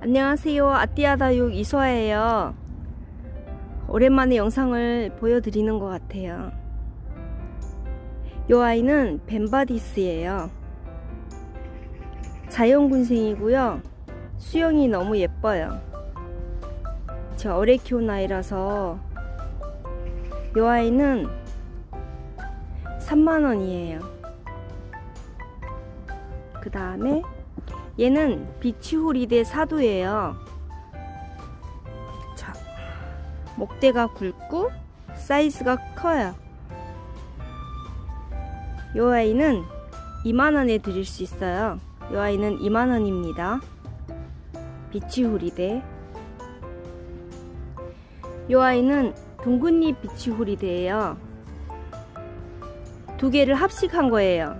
안녕하세요. 아띠아다육 이소아예요. 오랜만에 영상을 보여드리는 것 같아요. 이 아이는 벤바디스예요. 자연군생이고요. 수영이 너무 예뻐요. 저 어레 키운 아이라서 이 아이는 3만원이에요. 그 다음에 얘는 비치호리대 사도예요. 자, 목대가 굵고 사이즈가 커요. 이 아이는 2만원에 드릴 수 있어요. 이 아이는 2만원입니다. 비치호리대. 이 아이는 둥근잎 비치호리대예요. 두 개를 합식한 거예요.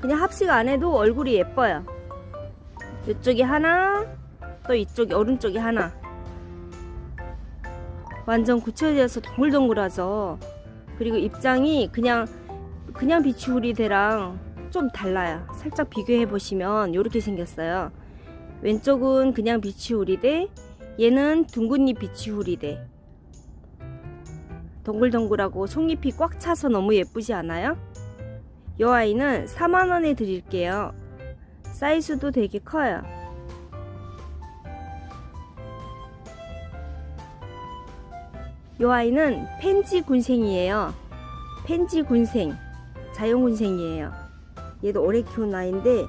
그냥 합식 안 해도 얼굴이 예뻐요. 이쪽이 하나, 또 이쪽이 오른쪽이 하나. 완전 굳혀져서 동글동글하죠. 그리고 입장이 그냥 그냥 비치우리대랑 좀 달라요. 살짝 비교해 보시면 이렇게 생겼어요. 왼쪽은 그냥 비치우리대, 얘는 둥근잎 비치우리대. 동글동글하고 속잎이 꽉 차서 너무 예쁘지 않아요? 이 아이는 4만원에 드릴게요. 사이즈도 되게 커요. 이 아이는 펜지 군생이에요. 펜지 군생, 자연 군생이에요. 얘도 오래 키운 아이인데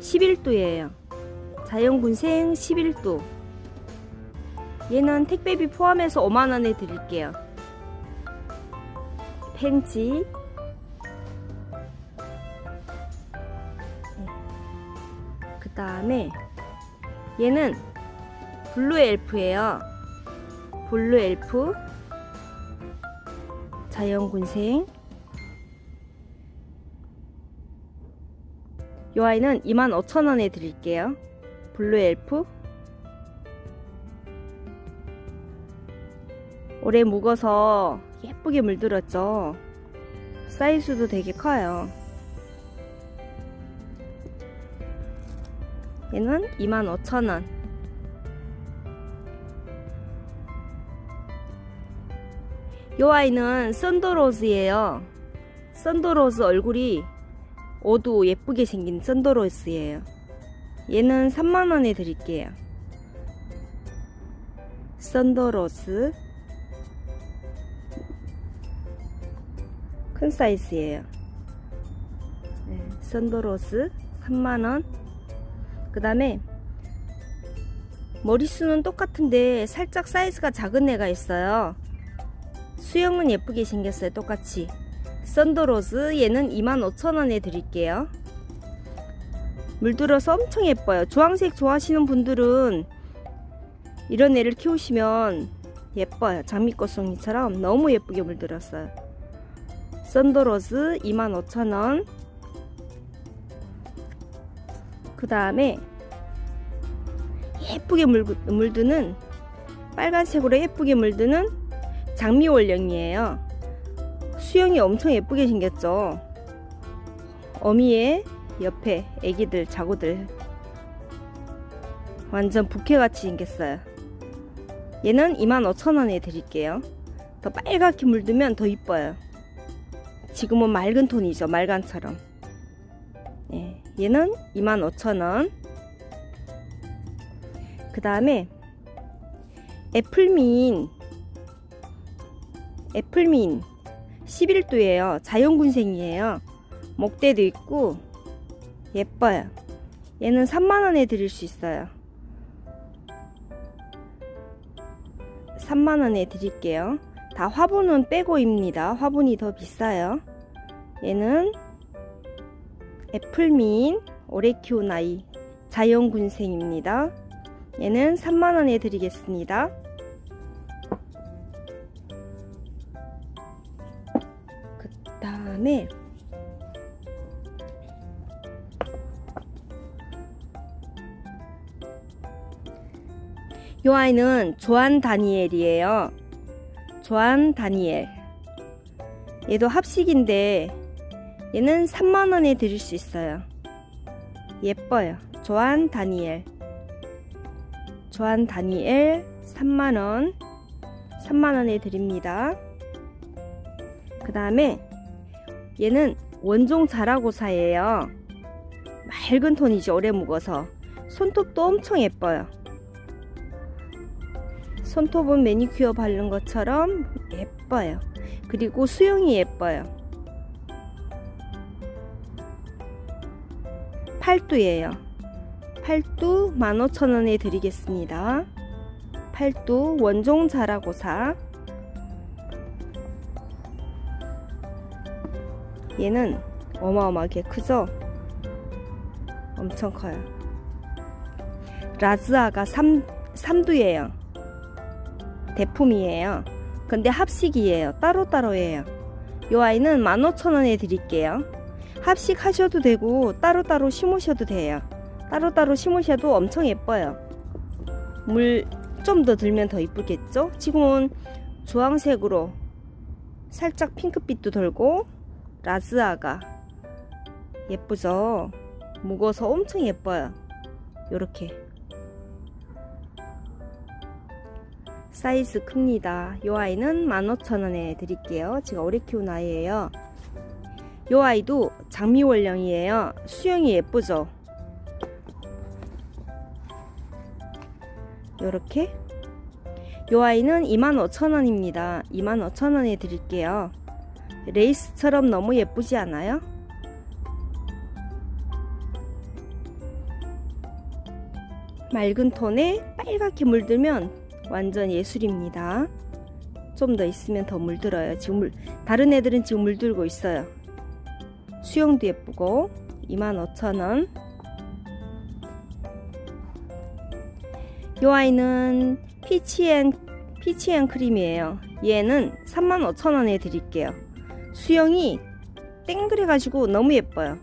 11도예요. 자연 군생 11도. 얘는 택배비 포함해서 5만 원에 드릴게요. 펜지 다음에 얘는 블루 엘프예요. 블루 엘프 자연군생 이 아이는 25,000원에 드릴게요. 블루 엘프 오래 묵어서 예쁘게 물들었죠. 사이즈도 되게 커요. 얘는 25,000원. 요 아이는 썬더로즈예요. 썬더로즈 얼굴이 오도 예쁘게 생긴 썬더로즈예요. 얘는 3만원에 드릴게요. 썬더로즈 큰 사이즈예요. 네, 썬더로즈 3만원. 그 다음에 머리수는 똑같은데 살짝 사이즈가 작은 애가 있어요. 수영은 예쁘게 생겼어요. 똑같이. 썬더로즈 얘는 25,000원에 드릴게요. 물들어서 엄청 예뻐요. 주황색 좋아하시는 분들은 이런 애를 키우시면 예뻐요. 장미꽃송이처럼 너무 예쁘게 물들었어요. 썬더로즈 25,000원. 그 다음에 예쁘게 물, 물드는 빨간색으로 예쁘게 물드는 장미월령이에요. 수영이 엄청 예쁘게 생겼죠. 어미의 옆에 애기들 자구들 완전 부케같이 생겼어요. 얘는 25,000원에 드릴게요. 더 빨갛게 물들면 더 이뻐요. 지금은 맑은 톤이죠. 말간처럼. 예, 얘는 25,000원. 그 다음에 애플민 애플민 11도예요. 자연군생이에요. 목대도 있고 예뻐요. 얘는 3만원에 드릴 수 있어요. 3만원에 드릴게요. 다 화분은 빼고입니다. 화분이 더 비싸요. 얘는 키운 아이 자연군생입니다. 얘는 3만원에 드리겠습니다. 그 다음에 이 아이는 조한 다니엘이에요. 조한 다니엘. 얘도 합식인데 얘는 3만원에 드릴 수 있어요. 예뻐요. 조안 다니엘. 조안 다니엘 3만원. 3만원에 드립니다. 그 다음에 얘는 원종 자라고사예요. 맑은 톤이죠. 오래 묵어서. 손톱도 엄청 예뻐요. 손톱은 매니큐어 바른 것처럼 예뻐요. 그리고 수영이 예뻐요. 팔두예요. 팔두 15,000원에 드리겠습니다. 팔두 원종 자라고사. 얘는 어마어마하게 크죠? 엄청 커요. 라즈아가 3, 3두예요. 대품이에요. 근데 합식이에요. 따로따로예요. 요 아이는 15,000원에 드릴게요. 합식 하셔도 되고 따로따로 심으셔도 돼요. 따로따로 심으셔도 엄청 예뻐요. 물 좀 더 들면 더 이쁘겠죠? 지금은 주황색으로 살짝 핑크빛도 돌고 라즈아가 예쁘죠? 묵어서 엄청 예뻐요. 요렇게 사이즈 큽니다. 요 아이는 15,000원에 드릴게요. 제가 오래 키운 아이예요. 요 아이도 장미원령이에요. 수영이 예쁘죠? 요렇게 요 아이는 25,000원입니다. 25,000원에 드릴게요. 레이스처럼 너무 예쁘지 않아요? 맑은 톤에 빨갛게 물들면 완전 예술입니다. 좀 더 있으면 더 물들어요. 지금 물, 다른 애들은 지금 물들고 있어요. 수영도 예쁘고 25,000원. 요 아이는 피치앤 피치앤 크림이에요. 얘는 35,000원에 드릴게요. 수영이 땡그래 가지고 너무 예뻐요.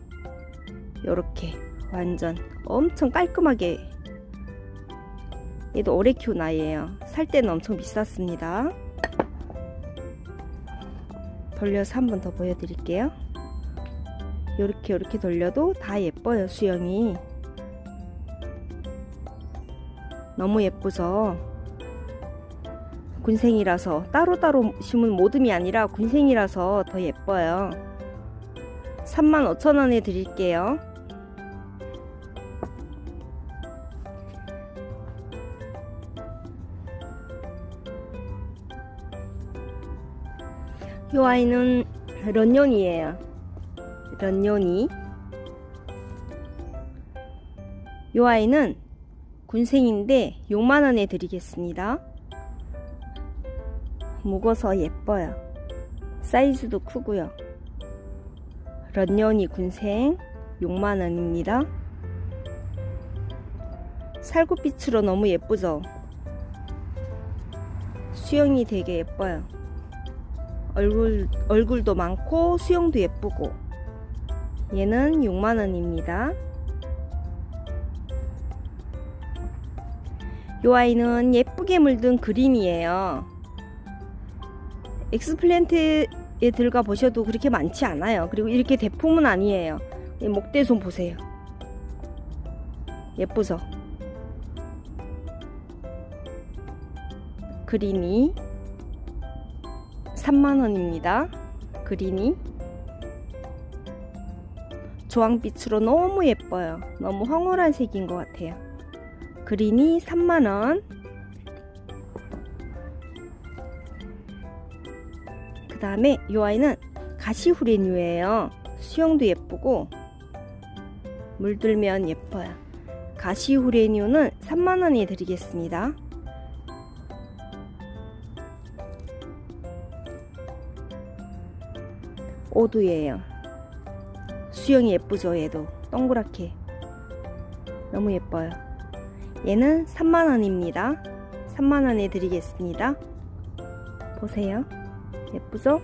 요렇게 완전 엄청 깔끔하게 얘도 오래 키운 아이예요. 살 때는 엄청 비쌌습니다. 돌려서 한 번 더 보여드릴게요. 요렇게 요렇게 돌려도 다 예뻐요 수영이. 너무 예쁘죠 군생이라서 따로따로 심은 모듬이 아니라 군생이라서 더 예뻐요. 35,000원에 드릴게요. 이 아이는 런년이에요 런년이? 이 아이는 군생인데 6만원에 드리겠습니다. 묵어서 예뻐요. 사이즈도 크고요. 런년이 군생? 6만원입니다. 살구빛으로 너무 예쁘죠? 수영이 되게 예뻐요. 얼굴, 얼굴도 많고 수영도 예쁘고 얘는 6만원입니다. 이 아이는 예쁘게 물든 그린이에요. 엑스플랜트에 들어가 보셔도 그렇게 많지 않아요. 그리고 이렇게 대품은 아니에요. 이 목대손 보세요. 예쁘죠 그린이 3만원입니다. 그린이 조항빛으로 너무 예뻐요. 너무 황홀한 색인 것 같아요. 그린이 3만원 그 다음에 이 아이는 가시후레뉴예요. 수영도 예쁘고 물들면 예뻐요. 가시후레뉴는 3만원에 드리겠습니다. 오두예요. 수영이 예쁘죠, 얘도. 동그랗게. 너무 예뻐요. 얘는 3만원입니다. 3만원에 드리겠습니다. 보세요. 예쁘죠?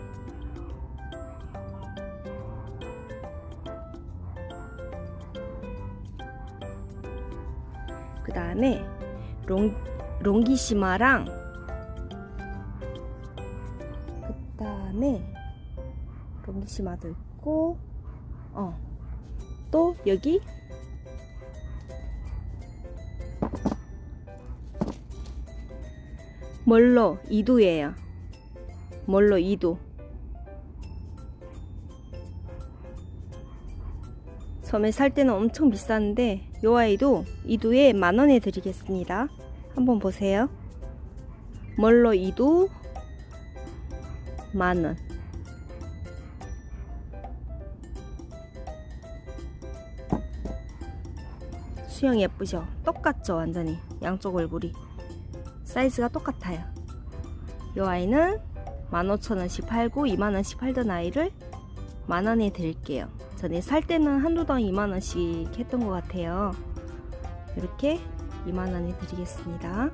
그 다음에 롱, 롱기시마랑 그 다음에 롱기시마도 있고 어. 또 여기 멀로 2도예요. 멀로 2도. 섬에 살 때는 엄청 비쌌는데 요 아이도 2도에 만 원에 드리겠습니다. 한번 보세요. 멀로 2도 만 원. 수영 예쁘죠? 똑같죠, 완전히. 양쪽 얼굴이. 사이즈가 똑같아요. 요 아이는 15,000원씩 팔고 2만원씩 팔던 아이를 만원에 드릴게요. 전에 살 때는 한두 당 2만원씩 했던 것 같아요. 이렇게 2만원에 드리겠습니다.